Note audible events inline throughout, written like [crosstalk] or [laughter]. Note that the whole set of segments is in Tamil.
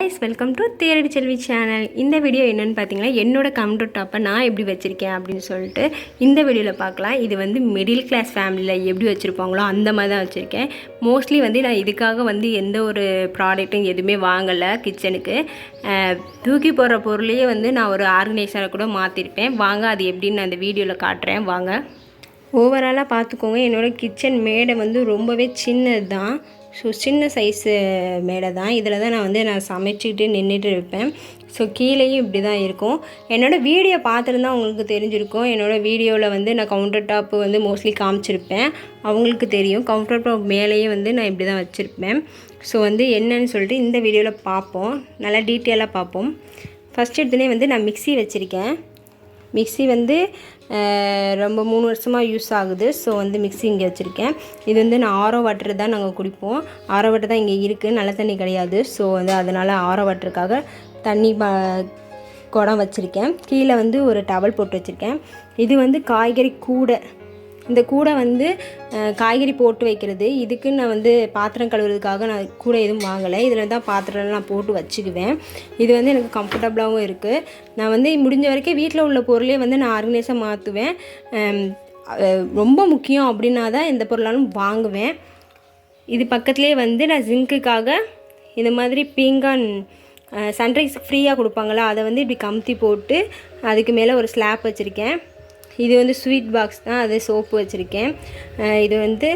Guys welcome to Theradi Selvi channel இந்த வீடியோ என்னென்னு பார்த்தீங்கன்னா என்னோடய கம்ப்யூட்டர் டாப்பை நான் எப்படி வச்சுருக்கேன் அப்படின்னு சொல்லிட்டு இந்த வீடியோவில் பார்க்கலாம். இது வந்து மிடில் கிளாஸ் ஃபேமிலியில் எப்படி வச்சுருப்பாங்களோ அந்த மாதிரி தான் வச்சுருக்கேன். மோஸ்ட்லி வந்து நான் இதுக்காக வந்து எந்த ஒரு ப்ராடக்ட்டும் எதுவுமே வாங்கலை கிச்சனுக்கு தூக்கி போடுற பொருளையே வந்து நான் ஒரு ஆர்கனைசரை கூட மாற்றிருப்பேன் வாங்க அது எப்படின்னு நான் அந்த வீடியோவில் காட்டுறேன். வாங்க. ஓவராலாக பார்த்துக்கோங்க என்னோடய கிச்சன் மேடை வந்து ரொம்பவே சின்னது தான் ஸோ சின்ன சைஸு மேடை தான் இதில் தான் நான் வந்து நான் சமைச்சிக்கிட்டு நின்றுட்டு இருப்பேன். ஸோ கீழேயும் இப்படி தான் இருக்கும். என்னோடய வீடியோ பார்த்துருந்தா உங்களுக்கு தெரிஞ்சிருக்கும். என்னோடய வீடியோவில் வந்து நான் கவுண்டர் டாப்பு வந்து மோஸ்ட்லி காமிச்சிருப்பேன். அவங்களுக்கு தெரியும். கவுண்டர் டாப் மேலேயே வந்து நான் இப்படி தான் வச்சுருப்பேன். ஸோ வந்து என்னன்னு சொல்லிட்டு இந்த வீடியோவில் பார்ப்போம். நல்லா டீட்டெயிலாக பார்ப்போம். ஃபஸ்ட் எடுத்துனே வந்து நான் மிக்ஸி வச்சுருக்கேன். மிக்ஸி வந்து ரொம்ப மூணு வருஷமாக யூஸ் ஆகுது. ஸோ வந்து மிக்ஸி இங்கே வச்சுருக்கேன். இது வந்து நான் ஆரோ வாட்டர் தான் நாங்கள் குடிப்போம். ஆரோ வாட்டர் தான் இங்கே இருக்குது நல்ல தண்ணி கிடையாது. ஸோ வந்து அதனால் ஆரோ வாட்டருக்காக தண்ணி ப குடம் வச்சுருக்கேன். கீழே வந்து ஒரு டவல் போட்டு வச்சுருக்கேன். இது வந்து காய்கறி கூடை. இந்த கூடை வந்து காய்கறி போட்டு வைக்கிறது. இதுக்கு நான் வந்து பாத்திரம் கழுவுறதுக்காக நான் கூடை எதுவும் வாங்கலை. இதில் தான் பாத்திரம்லாம் நான் போட்டு வச்சுக்குவேன். இது வந்து எனக்கு கம்ஃபர்டபுளாகவும் இருக்குது நான் வந்து முடிஞ்ச வரைக்கும் வீட்டில் உள்ள பொருளே வந்து நான் ஆர்கனைஸாக மாற்றுவேன் ரொம்ப முக்கியம் அப்படின்னா தான் எந்த பொருளாலும் வாங்குவேன். இது பக்கத்துலேயே வந்து நான் ஜிங்க்குக்காக இந்த மாதிரி பீங்கான் சன்ரைஸ் ஃப்ரீயாக கொடுப்பாங்களா? அதை வந்து இப்படி கமுத்தி போட்டு அதுக்கு மேலே ஒரு ஸ்லாப் வச்சுருக்கேன். இது வந்து ஸ்வீட் பாக்ஸ் தான் அது சோப்பு வச்சுருக்கேன். இது வந்து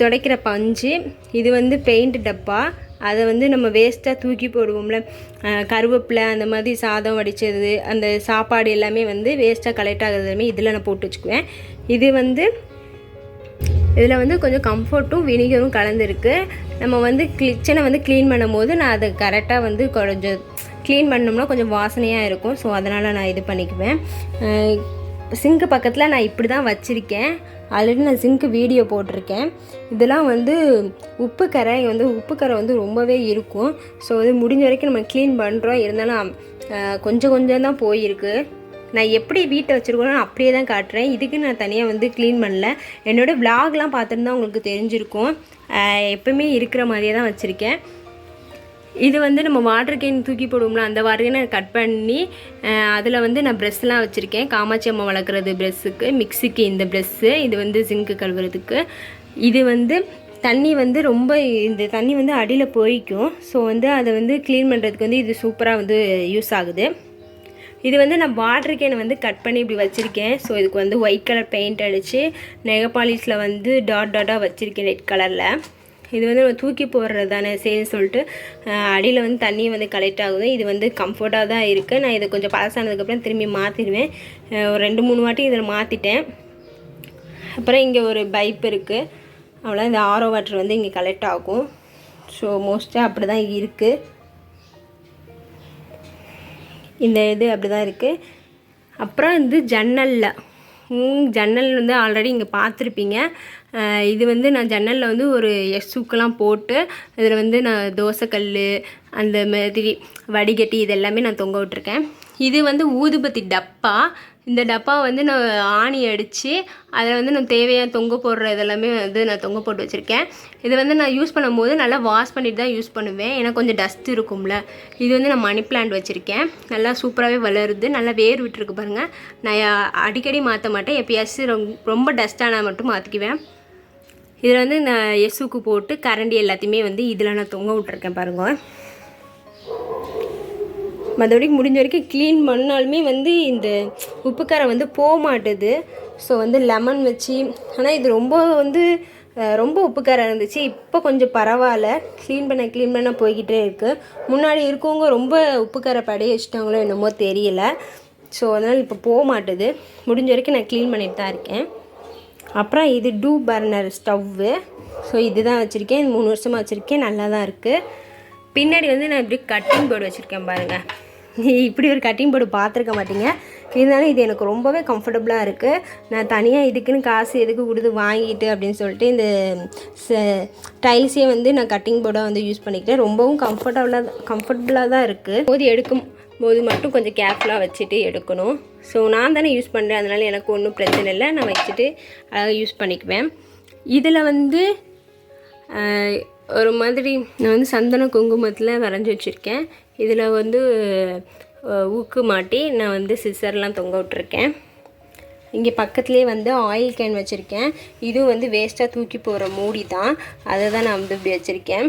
துடைக்கிற பஞ்சு இது வந்து பெயிண்ட் டப்பா. அதை வந்து நம்ம வேஸ்ட்டாக தூக்கி போடுவோம்ல. கருவேப்பிலை அந்த மாதிரி சாதம் வடித்தது அந்த சாப்பாடு எல்லாமே வந்து வேஸ்ட்டாக கலெக்ட் ஆகுறது எல்லாமே இதில் நான் போட்டு வச்சுக்குவேன். இது வந்து இதில் வந்து கொஞ்சம் கம்ஃபர்ட்டும் வினிகரும் கலந்துருக்கு. நம்ம வந்து கிச்சனை வந்து க்ளீன் பண்ணும்போது நான் அதை கரெக்டாக வந்து கொஞ்சம் க்ளீன் பண்ணோம்னா கொஞ்சம் வாசனையாக இருக்கும். ஸோ அதனால் நான் இது பண்ணிக்குவேன். சிங்க்கு பக்கத்தில் நான் இப்படி தான் வச்சுருக்கேன். ஆல்ரெடி நான் சிங்க்கு வீடியோ போட்டிருக்கேன். இதெல்லாம் வந்து உப்பு கரை வந்து உப்பு கரை வந்து ரொம்பவே இருக்கும். ஸோ வந்து முடிஞ்ச வரைக்கும் நம்ம க்ளீன் பண்ணுறோம் இருந்தாலும் கொஞ்சம் கொஞ்சம் தான் போயிருக்கு. நான் எப்படி வீட்டை வச்சுருக்கோனோ அப்படியே தான் காட்டுறேன். இதுக்கு நான் தனியாக வந்து க்ளீன் பண்ணல. என்னோடய விலாக்லாம் பார்த்துருந்தா உங்களுக்கு தெரிஞ்சிருக்கும். எப்பவுமே இருக்கிற மாதிரியே தான் வச்சுருக்கேன். இது வந்து நம்ம வாட்டர் கேன் தூக்கி போடுவோம்ல அந்த வாட்டர் கேனை கட் பண்ணி அதில் வந்து நான் ப்ரெஷ்லாம் வச்சுருக்கேன். காமாட்சி அம்மா வளர்க்குறது ப்ரெஸ்ஸுக்கு மிக்ஸிக்கு இந்த ப்ரெஷ்ஷு இது வந்து ஜிங்க்கு கழுவுறதுக்கு. இது வந்து தண்ணி வந்து ரொம்ப இந்த தண்ணி வந்து அடியில் போய்க்கும். ஸோ வந்து அதை வந்து க்ளீன் பண்ணுறதுக்கு வந்து இது சூப்பராக வந்து யூஸ் ஆகுது. இது வந்து நான் வாட்டர் கேனை வந்து கட் பண்ணி இப்படி வச்சுருக்கேன். ஸோ இதுக்கு வந்து ஒயிட் கலர் பெயிண்ட் அடித்து நெகபாலிஷில் வந்து டாட் டாட்டாக வச்சுருக்கேன் ரெட் கலரில் இது வந்து நம்ம தூக்கி போடுறது தானே சரின்னு சொல்லிட்டு அடியில் வந்து தண்ணி வந்து கலெக்ட் ஆகுது. இது வந்து கம்ஃபர்ட்டாக தான் இருக்குது நான் இதை கொஞ்சம் பழசானதுக்கப்புறம் திரும்பி மாற்றிடுவேன் ஒரு ரெண்டு மூணு வாட்டி இதில் மாற்றிட்டேன் அப்புறம் இங்கே ஒரு பைப் இருக்குது அவ்வளோ இந்த ஆரோ வாட்டர் வந்து இங்கே கலெக்ட் ஆகும். ஸோ மோஸ்ட்டாக அப்படி தான் இருக்குது இந்த இது அப்படி தான் இருக்குது அப்புறம் இது ஜன்னலில். ம், ஜன்னல் வந்து ஆல்ரெடி இங்கே பார்த்துருப்பீங்க. இது வந்து நான் ஜன்னலில் வந்து ஒரு எஸ்ஸுக்கெல்லாம் போட்டு இதில் வந்து நான் தோசைக்கல் அந்த மாதிரி வடிகட்டி இது எல்லாமே நான் தொங்க விட்டுருக்கேன். இது வந்து ஊதுபத்தி டப்பா. இந்த டப்பா வந்து நான் ஆணி அடித்து அதில் வந்து நான் தேவையான தொங்க போடுற இதெல்லாமே வந்து நான் தொங்க போட்டு வச்சுருக்கேன். இது வந்து நான் யூஸ் பண்ணும்போது நல்லா வாஷ் பண்ணிட்டு தான் யூஸ் பண்ணுவேன். ஏன்னா கொஞ்சம் டஸ்ட் இருக்கும்ல. இது வந்து நான் மணி பிளான்ட் வச்சுருக்கேன். நல்லா சூப்பராகவே வளருது. நல்லா வேர் விட்டுருக்கு பாருங்கள் நான் அடிக்கடி மாற்ற மாட்டேன். எப்பயாச்சும் ரொம்ப ரொம்ப டஸ்ட்டான மட்டும் மாற்றிக்குவேன் இதில் வந்து நான் எசுக்கு போட்டு கரண்டி எல்லாத்தையுமே வந்து இதில் நான் தொங்க விட்ருக்கேன் பாருங்கள் மற்றபடி முடிஞ்ச வரைக்கும் க்ளீன் பண்ணாலுமே வந்து இந்த உப்புக்காரை வந்து போக மாட்டுது. ஸோ வந்து லெமன் வச்சு ஆனால் இது ரொம்ப வந்து ரொம்ப உப்புக்காரை இருந்துச்சு. இப்போ கொஞ்சம் பரவாயில்ல. க்ளீன் பண்ண க்ளீன் பண்ண போய்கிட்டே இருக்குது முன்னாடி இருக்கவங்க ரொம்ப உப்புக்காரை படைய வச்சுட்டாங்களோ என்னமோ தெரியல. ஸோ அதனால் இப்போ போக மாட்டுது. முடிஞ்ச வரைக்கும் நான் க்ளீன் பண்ணிட்டு தான் இருக்கேன். அப்புறம் இது டூ பர்னர் ஸ்டவ்வு. ஸோ இதுதான் வச்சுருக்கேன். இது மூணு வருஷமாக வச்சுருக்கேன். நல்லா தான் இருக்குது பின்னாடி வந்து நான் இப்படி கட்டிங் போர்டு வச்சுருக்கேன் பாருங்கள் [laughs] இப்படி ஒரு கட்டிங் போர்டு பார்த்துருக்க மாட்டீங்க. இருந்தாலும் இது எனக்கு ரொம்பவே கம்ஃபர்டபுளாக இருக்குது நான் தனியாக இதுக்குன்னு காசு எதுக்கு கொடுத்து வாங்கிட்டு அப்படின்னு சொல்லிட்டு இந்த டைல்ஸே வந்து நான் கட்டிங் போர்டாக வந்து யூஸ் பண்ணிக்கிட்டேன். ரொம்பவும் கம்ஃபர்டபுளாக கம்ஃபர்டபுளாக தான் இருக்குது போது எடுக்கும் போது மட்டும் கொஞ்சம் கேர்ஃபுல்லாக வச்சுட்டு எடுக்கணும். ஸோ நான் தானே யூஸ் பண்ணுறேன். அதனால் எனக்கு ஒன்றும் பிரச்சனை இல்லை. நான் வச்சுட்டு அழகாக யூஸ் பண்ணிக்குவேன். இதில் வந்து ஒரு மாதிரி நான் வந்து சந்தன குங்குமத்தில் வரைஞ்சி வச்சுருக்கேன். இதில் வந்து ஊக்கு மாட்டி நான் வந்து சிசர்லாம் தொங்க விட்ருக்கேன் இங்கே பக்கத்துலேயே வந்து ஆயில் கேன் வச்சுருக்கேன். இதுவும் வந்து வேஸ்ட்டாக தூக்கி போகிற மூடி தான். அதை தான் நான் வந்து இப்படி வச்சுருக்கேன்.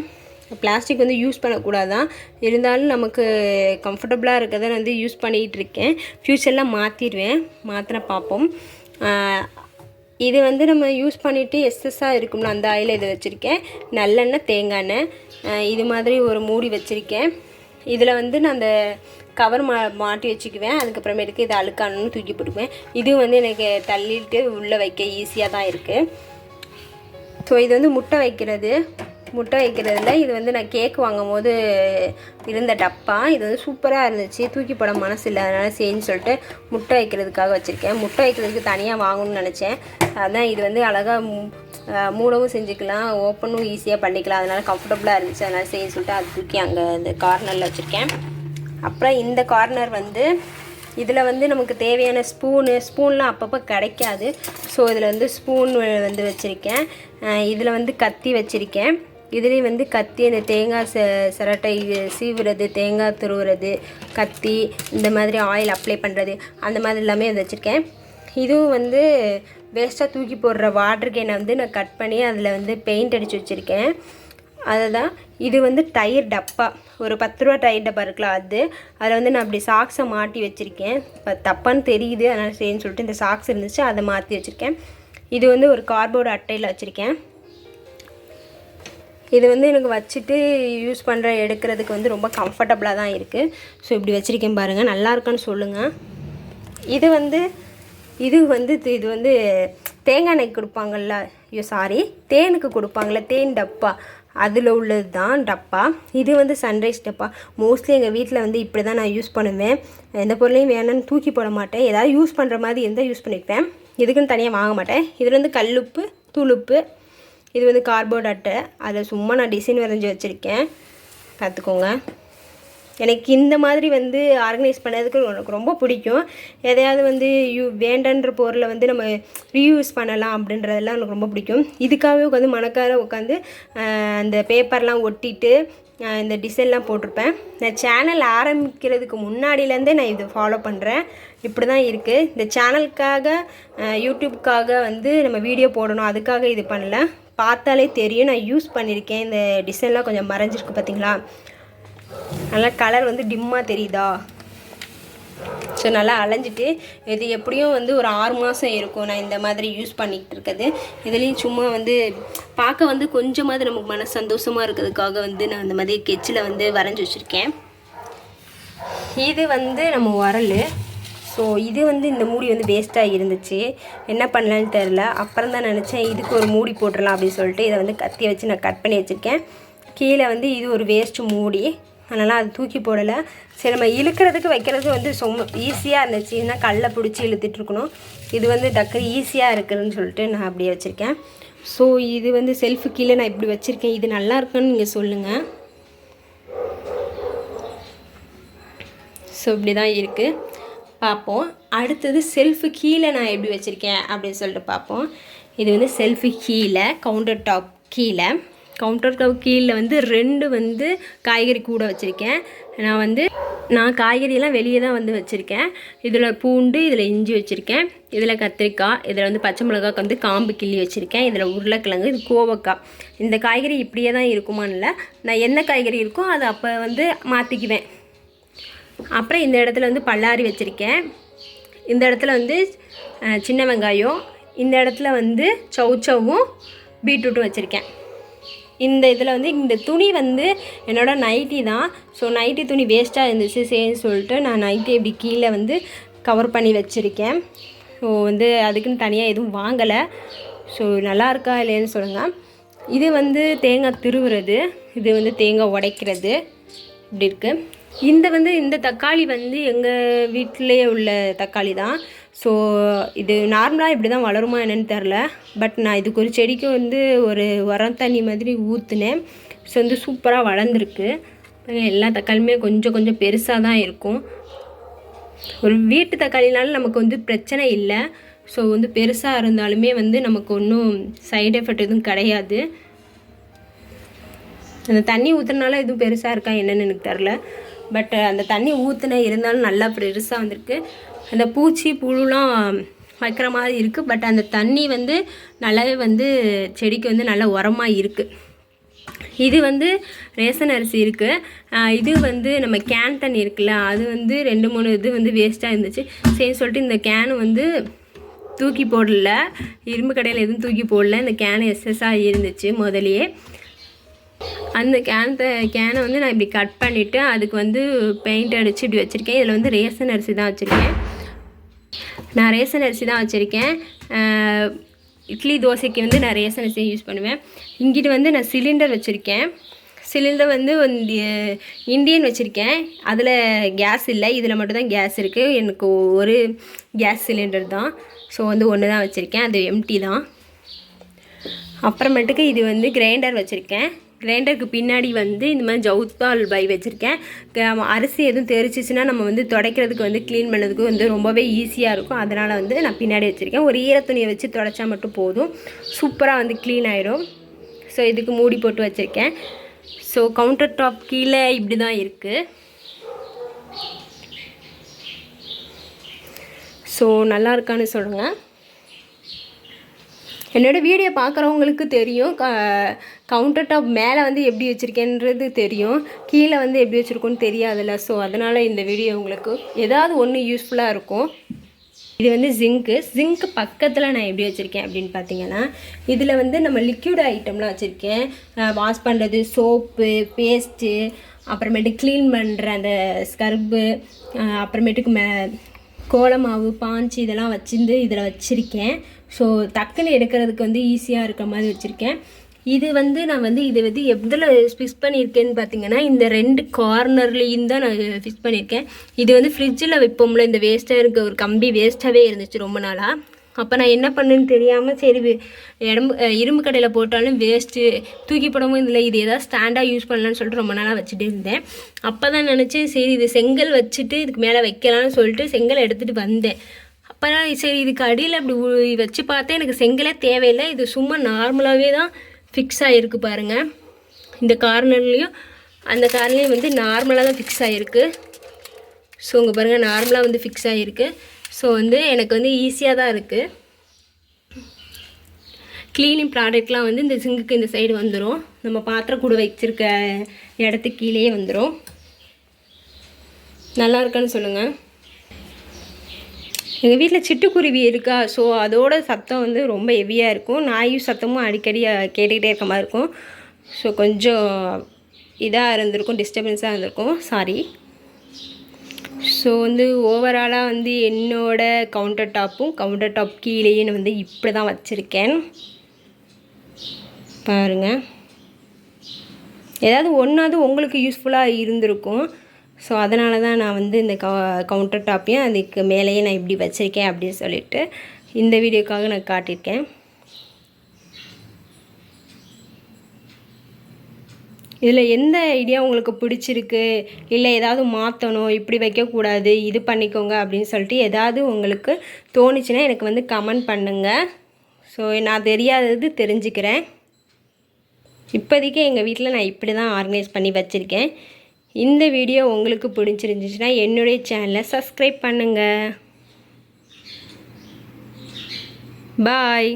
பிளாஸ்டிக் வந்து யூஸ் பண்ணக்கூடாதான். இருந்தாலும் நமக்கு கம்ஃபர்டபுளாக இருக்கிறத நான் வந்து யூஸ் பண்ணிகிட்டு இருக்கேன் ஃப்யூச்சரில் மாற்றிடுவேன் மாற்றின பார்ப்போம் இது வந்து நம்ம யூஸ் பண்ணிவிட்டு எஸ்எஸ்ஸாக இருக்கும்ல அந்த ஆயில் இதை வச்சுருக்கேன். நல்லெண்ணெய் தேங்காய் எண்ணெய். இது மாதிரி ஒரு மூடி வச்சுருக்கேன். இதில் வந்து நான் அந்த கவர் மா மாட்டி வச்சுக்குவேன். அதுக்கப்புறமேட்டுக்கு இதை அழுக்கானு தூக்கி போட்டுக்குவேன். இது வந்து எனக்கு தள்ளிட்டு உள்ளே வைக்க ஈஸியாக தான் இருக்குது ஸோ இது வந்து முட்டை வைக்கிறது. முட்டை வைக்கிறதுல இது வந்து நான் கேக் வாங்கும் போது இருந்த டப்பா. இது வந்து சூப்பராக இருந்துச்சு. தூக்கி போட மனசு இல்லை. அதனால் சரின்னு சொல்லிட்டு முட்டை வைக்கிறதுக்காக வச்சுருக்கேன். முட்டை வைக்கிறதுக்கு தனியாக வாங்கணும்னு நினச்சேன். அதான் இது வந்து அழகாக மூடவும் செஞ்சுக்கலாம். ஓப்பனும் ஈஸியாக பண்ணிக்கலாம். அதனால் கம்ஃபர்டபுளாக இருந்துச்சு. அதனால் சரின்னு சொல்லிட்டு அது தூக்கி அங்கே இந்த கார்னரில் வச்சுருக்கேன். அப்புறம் இந்த கார்னர் வந்து இதில் வந்து நமக்கு தேவையான ஸ்பூனு ஸ்பூன்லாம் அப்பப்போ கிடைக்காது. ஸோ இதில் வந்து ஸ்பூன் வந்து வச்சுருக்கேன். இதில் வந்து கத்தி வச்சுருக்கேன். இதுலேயும் வந்து கத்தி அந்த தேங்காய் ச சிரட்டை சீவுறது தேங்காய் துருவுறது கத்தி இந்த மாதிரி ஆயில் அப்ளை பண்ணுறது அந்த மாதிரி எல்லாமே வந்து வச்சுருக்கேன். இதுவும் வந்து வேஸ்ட்டாக தூக்கி போடுற வாட்டர் கேனை வந்து நான் கட் பண்ணி அதில் வந்து பெயிண்ட் அடித்து வச்சுருக்கேன். அதுதான் இது வந்து டயர் டப்பா. ஒரு பத்து ரூபா டயர் டப்பா இருக்குல்ல அது. அதில் வந்து நான் அப்படி சாக்ஸை மாட்டி வச்சுருக்கேன். இப்போ தப்பான்னு தெரியுது அதனால் சரின்னு சொல்லிட்டு இந்த சாக்ஸ் இருந்துச்சு அதை மாற்றி வச்சுருக்கேன். இது வந்து ஒரு கார்போர்டு அட்டையில் வச்சுருக்கேன். இது வந்து எனக்கு வச்சுட்டு யூஸ் பண்ணுற எடுக்கிறதுக்கு வந்து ரொம்ப கம்ஃபர்டபுளாக தான் இருக்குது ஸோ இப்படி வச்சுருக்கேன் பாருங்கள் நல்லா இருக்கான்னு சொல்லுங்கள் இது வந்து இது வந்து இது- வந்து தேங்காய் எண்ணெய் கொடுப்பாங்கல்ல? ஐயோ சாரி தேனுக்கு கொடுப்பாங்கள்ல தேன் டப்பா. அதில் உள்ளது தான் டப்பா. இது வந்து சன்ரைஸ் டப்பா. மோஸ்ட்லி எங்கள் வீட்டில் வந்து இப்படி தான் நான் யூஸ் பண்ணுவேன். எந்த பொருளையும் வேணும்னு தூக்கி போட மாட்டேன். ஏதாவது யூஸ் பண்ணுற மாதிரி இருந்தால் யூஸ் பண்ணிப்பேன். இதுக்குன்னு தனியாக வாங்க மாட்டேன். இதில் வந்து கல்லுப்பு துளுப்பு இது வந்து கார்போர்ட் அட்டை. அதை சும்மா நான் டிசைன் வரைஞ்சி வச்சுருக்கேன். பார்த்துக்கோங்க. எனக்கு இந்த மாதிரி வந்து ஆர்கனைஸ் பண்ணதுக்கு எனக்கு ரொம்ப பிடிக்கும். எதையாவது வந்து யூ வேண்டன்ற பொருளை வந்து நம்ம ரீயூஸ் பண்ணலாம் அப்படின்றதெல்லாம் எனக்கு ரொம்ப பிடிக்கும். இதுக்காகவே உட்காந்து மணக்கார உட்காந்து அந்த பேப்பர்லாம் ஒட்டிட்டு இந்த டிசைன்லாம் போட்டிருப்பேன். நான் சேனல் ஆரம்பிக்கிறதுக்கு முன்னாடியிலேருந்தே நான் இதை ஃபாலோ பண்ணுறேன் இப்படி தான் இருக்குது இந்த சேனலுக்காக யூடியூப்காக வந்து நம்ம வீடியோ போடணும். அதுக்காக இது பண்ணல. பார்த்தாலே தெரியும். நான் யூஸ் பண்ணியிருக்கேன் இந்த டிசைன்லாம் கொஞ்சம் மறைஞ்சிருக்கு பார்த்தீங்களா நல்லா கலர் வந்து டிம்மாக தெரியுதா? ஸோ நல்லா அலைஞ்சிட்டு இது எப்படியும் வந்து ஒரு ஆறு மாதம் இருக்கும் நான் இந்த மாதிரி யூஸ் பண்ணிக்கிட்டு இருக்கிறது. இதுலேயும் சும்மா வந்து பார்க்க வந்து கொஞ்சமாவது நமக்கு மன சந்தோஷமாக இருக்கிறதுக்காக வந்து நான் அந்த மாதிரி கெச்சில் வந்து வரைஞ்சி வச்சுருக்கேன். இது வந்து நம்ம உரல். ஸோ இது வந்து இந்த மூடி வந்து வேஸ்ட்டாக இருந்துச்சு. என்ன பண்ணலான்னு தெரில அப்புறம் தான் நினச்சேன் இதுக்கு ஒரு மூடி போட்டுடலாம் அப்படின்னு சொல்லிட்டு இதை வந்து கத்தியை வச்சு நான் கட் பண்ணி வச்சுருக்கேன். கீழே வந்து இது ஒரு வேஸ்ட்டு மூடி. அதனால் அது தூக்கி போடலை. சரி நம்ம இழுக்கிறதுக்கு வைக்கிறதுக்கு வந்து ரொம்ப ஈஸியாக இருந்துச்சு. ஏன்னா கல்லை பிடிச்சி இழுத்துட்ருக்கணும் இது வந்து டக்கு ஈஸியாக இருக்குதுன்னு சொல்லிட்டு நான் அப்படியே வச்சுருக்கேன். ஸோ இது வந்து செல்ஃபு கீழே நான் இப்படி வச்சுருக்கேன். இது நல்லா இருக்குன்னு நீங்கள் சொல்லுங்கள் ஸோ இப்படி தான் இருக்குது பார்ப்போம். அடுத்தது செல்ஃபு கீழே நான் எப்படி வச்சுருக்கேன் அப்படின்னு சொல்லிட்டு பார்ப்போம். இது வந்து செல்ஃபு கீழே கவுண்டர் டாப் கீழே. கவுண்டர் டாப் கீழே வந்து ரெண்டு வந்து காய்கறி கூட வச்சுருக்கேன். நான் வந்து நான் காய்கறியெல்லாம் வெளியே தான் வந்து வச்சுருக்கேன். இதில் பூண்டு இதில் இஞ்சி வச்சுருக்கேன். இதில் கத்திரிக்காய் இதில் வந்து பச்சை மிளகாய்க்கு வந்து காம்பு கிள்ளி வச்சுருக்கேன். இதில் உருளைக்கிழங்கு இது கோவக்காய். இந்த காய்கறி இப்படியே தான் இருக்குமான்னு இல்லை. நான் என்ன காய்கறி இருக்கோ அதை அப்போ வந்து மாற்றிக்குவேன் அப்புறம் இந்த இடத்துல வந்து பல்லாரி வச்சுருக்கேன். இந்த இடத்துல வந்து சின்ன வெங்காயம் இந்த இடத்துல வந்து சவுச்சவும் பீட்ரூட்டும் வச்சுருக்கேன். இந்த இதில் வந்து இந்த துணி வந்து என்னோட நைட்டி தான். ஸோ நைட்டி துணி வேஸ்ட்டாக இருந்துச்சு சரின்னு சொல்லிட்டு நான் நைட்டி இப்படி கீழே வந்து கவர் பண்ணி வச்சுருக்கேன். ஸோ வந்து அதுக்குன்னு தனியாக எதுவும் வாங்கலை. ஸோ நல்லா இருக்கா இல்லையான்னு சொல்லுங்கள் இது வந்து தேங்காய் திருவுறது. இது வந்து தேங்காய் உடைக்கிறது. இப்படி இருக்குது இந்த வந்து இந்த தக்காளி வந்து எங்கள் வீட்டிலே உள்ள தக்காளி தான். ஸோ இது நார்மலாக இப்படி தான் வளருமா என்னென்னு தெரில பட் நான் இதுக்கு ஒரு செடிக்கு வந்து ஒரு உரம் தண்ணி மாதிரி ஊற்றுனேன் ஸோ வந்து சூப்பராக வளர்ந்துருக்கு. எல்லா தக்காளியுமே கொஞ்சம் கொஞ்சம் பெருசாக தான் இருக்கும். ஒரு வீட்டு தக்காளினால நமக்கு வந்து பிரச்சனை இல்லை. ஸோ வந்து பெருசாக இருந்தாலுமே வந்து நமக்கு ஒன்றும் சைடு எஃபெக்ட் எதுவும் கிடையாது. அந்த தண்ணி ஊற்றுனால எதுவும் பெருசாக இருக்கா என்னென்னு எனக்கு தெரில பட் அந்த தண்ணி ஊற்றுன இருந்தாலும் நல்லா பெருசாக வந்திருக்கு. அந்த பூச்சி புழுலாம் வைக்கிற மாதிரி இருக்குது பட் அந்த தண்ணி வந்து நல்லாவே வந்து செடிக்கு வந்து நல்ல உரமாக இருக்குது இது வந்து ரேசன் அரிசி இருக்குது இது வந்து நம்ம கேன் தண்ணி இருக்குல்ல அது வந்து ரெண்டு மூணு இது வந்து வேஸ்ட்டாக இருந்துச்சு. சரி சொல்லிட்டு இந்த கேனு வந்து தூக்கி போடல. இரும்பு கடையில் எதுவும் தூக்கி போடல. இந்த கேனு எஸ்எஸ்ஸாக இருந்துச்சு முதலையே அந்த கேனத்தை கேனை வந்து நான் இப்படி கட் பண்ணிவிட்டு அதுக்கு வந்து பெயிண்ட் அடித்து இப்படி வச்சுருக்கேன். இதில் வந்து ரேசன் அரிசி தான் வச்சுருக்கேன். நான் ரேசன் அரிசி தான் வச்சுருக்கேன். இட்லி தோசைக்கு வந்து நான் ரேசன் அரிசி யூஸ் பண்ணுவேன். இங்கிட்டு வந்து நான் சிலிண்டர் வச்சுருக்கேன். சிலிண்டர் வந்து வந்து இந்தியன் வச்சுருக்கேன். அதில் கேஸ் இல்லை. இதில் மட்டும்தான் கேஸ் இருக்குது எனக்கு ஒரு கேஸ் சிலிண்டர் தான். ஸோ வந்து ஒன்று தான் வச்சுருக்கேன். அது எம்டி தான். அப்புறமேட்டுக்கு இது வந்து கிரைண்டர் வச்சுருக்கேன். கிரைண்டருக்கு பின்னாடி வந்து இந்த மாதிரி ஜவுத்தால் பை வச்சுருக்கேன். க- அரிசி எதுவும் தெரிச்சிச்சுன்னா நம்ம வந்து துடைக்கிறதுக்கு வந்து க்ளீன் பண்ணதுக்கு வந்து ரொம்பவே ஈஸியாக இருக்கும். அதனால் வந்து நான் பின்னாடி வச்சுருக்கேன். ஒரு ஈரத்துணியை வச்சு துடைச்சா மட்டும் போதும். சூப்பராக வந்து க்ளீன் ஆகிடும் ஸோ இதுக்கு மூடி போட்டு வச்சுருக்கேன். ஸோ கவுண்டர் டாப் கீழே இப்படி தான் இருக்குது ஸோ நல்லா இருக்கான்னு சொல்லுங்கள் என்னோடய வீடியோ பார்க்குறவங்களுக்கு தெரியும். க கவுண்டர் டாப் மேலே வந்து எப்படி வச்சுருக்கேன்றது தெரியும். கீழே வந்து எப்படி வச்சுருக்கோன்னு தெரியாதுல்ல. ஸோ அதனால் இந்த வீடியோ உங்களுக்கு ஏதாவது ஒன்று யூஸ்ஃபுல்லாக இருக்கும். இது வந்து ஜிங்க்கு ஜிங்க்கு பக்கத்தில் நான் எப்படி வச்சுருக்கேன் அப்படின்னு பார்த்தீங்கன்னா இதில் வந்து நம்ம லிக்யூட் ஐட்டம்லாம் வச்சுருக்கேன். வாஷ் பண்ணுறது சோப்பு பேஸ்ட்டு அப்புறமேட்டு க்ளீன் பண்ணுற அந்த ஸ்கர்பு அப்புறமேட்டுக்கு மே கோலமாவு பாஞ்சு இதெல்லாம் வச்சுருந்து இதில் வச்சுருக்கேன். ஸோ டக்குன்னு எடுக்கிறதுக்கு வந்து ஈஸியாக இருக்கிற மாதிரி வச்சுருக்கேன். இது வந்து நான் வந்து இதை வந்து எதில் ஃபிக்ஸ் பண்ணியிருக்கேன்னு பார்த்தீங்கன்னா இந்த ரெண்டு கார்னர்லேயும் தான் நான் ஃபிக்ஸ் பண்ணியிருக்கேன். இது வந்து ஃப்ரிட்ஜில் வைப்போம்ல இந்த வேஸ்ட்டாக இருக்க ஒரு கம்பி வேஸ்ட்டாகவே இருந்துச்சு ரொம்ப நாளாக அப்போ நான் என்ன பண்ணேன்னு தெரியாமல் சரி இடம்பு இரும்பு கடையில் போட்டாலும் வேஸ்ட்டு தூக்கி போடவும் இல்லை இது ஏதாவது ஸ்டாண்டாக யூஸ் பண்ணலான்னு சொல்லிட்டு ரொம்ப நாளாக வச்சுட்டே இருந்தேன். அப்போ தான் நினச்சேன் சரி இது செங்கல் வச்சுட்டு இதுக்கு மேலே வைக்கலாம்னு சொல்லிட்டு செங்கல் எடுத்துகிட்டு வந்தேன். அப்போ நான் சரி இதுக்கு அடியில் அப்படி வச்சு பார்த்தேன் எனக்கு செங்கலே தேவையில்லை இது சும்மா நார்மலாகவே தான் ஃபிக்ஸ் ஆகிருக்கு பாருங்கள் இந்த கார்னர்லேயும் அந்த கார்னர்லேயும் வந்து நார்மலாக தான் ஃபிக்ஸ் ஆகிருக்கு ஸோ இங்கே பாருங்கள் நார்மலாக வந்து ஃபிக்ஸ் ஆகிருக்கு ஸோ வந்து எனக்கு வந்து ஈஸியாக தான் இருக்குது க்ளீனிங் ப்ராடக்ட்லாம் வந்து இந்த சிங்குக்கு இந்த சைடு வந்துடும் நம்ம பாத்திரம் கூட வச்சுருக்க இடத்துக்கு கீழேயே வந்துடும் நல்லா இருக்கான்னு சொல்லுங்கள் எங்கள் வீட்டில் சிட்டுக்குருவி இருக்கா? ஸோ அதோட சத்தம் வந்து ரொம்ப ஹெவியாக இருக்கும். நாயும் சத்தமும் அடிக்கடி கேட்டுக்கிட்டே இருக்க மாதிரி இருக்கும். ஸோ கொஞ்சம் இதாக இருந்திருக்கும் டிஸ்டர்பன்ஸாக இருந்திருக்கும். சாரி ஸோ வந்து ஓவராலாக வந்து என்னோட கவுண்டர் டாப்பும் கவுண்டர் டாப் கீழேயும் வந்து இப்படி தான் வச்சுருக்கேன். பாருங்கள் ஏதாவது ஒன்றாவது உங்களுக்கு யூஸ்ஃபுல்லாக இருந்திருக்கும். ஸோ அதனால தான் நான் வந்து இந்த கவு கவுண்டர் டாப்பையும் அதுக்கு மேலேயே நான் இப்படி வச்சுருக்கேன் அப்படின்னு சொல்லிட்டு இந்த வீடியோக்காக நான் காட்டியிருக்கேன். இதில் எந்த ஐடியா உங்களுக்கு பிடிச்சிருக்கு? இல்லை ஏதாவது மாற்றணும் இப்படி வைக்கக்கூடாது இது பண்ணிக்கோங்க அப்படின்னு சொல்லிட்டு ஏதாவது உங்களுக்கு தோணுச்சுன்னா எனக்கு வந்து கமெண்ட் பண்ணுங்கள் ஸோ நான் தெரியாதது தெரிஞ்சுக்கிறேன். இப்போதைக்கு எங்கள் வீட்டில் நான் இப்படி தான் ஆர்கனைஸ் பண்ணி வச்சுருக்கேன். இந்த வீடியோ உங்களுக்கு பிடிச்சிருந்துச்சுன்னா என்னுடைய சேனலை சப்ஸ்கிரைப் பண்ணுங்கள் பாய்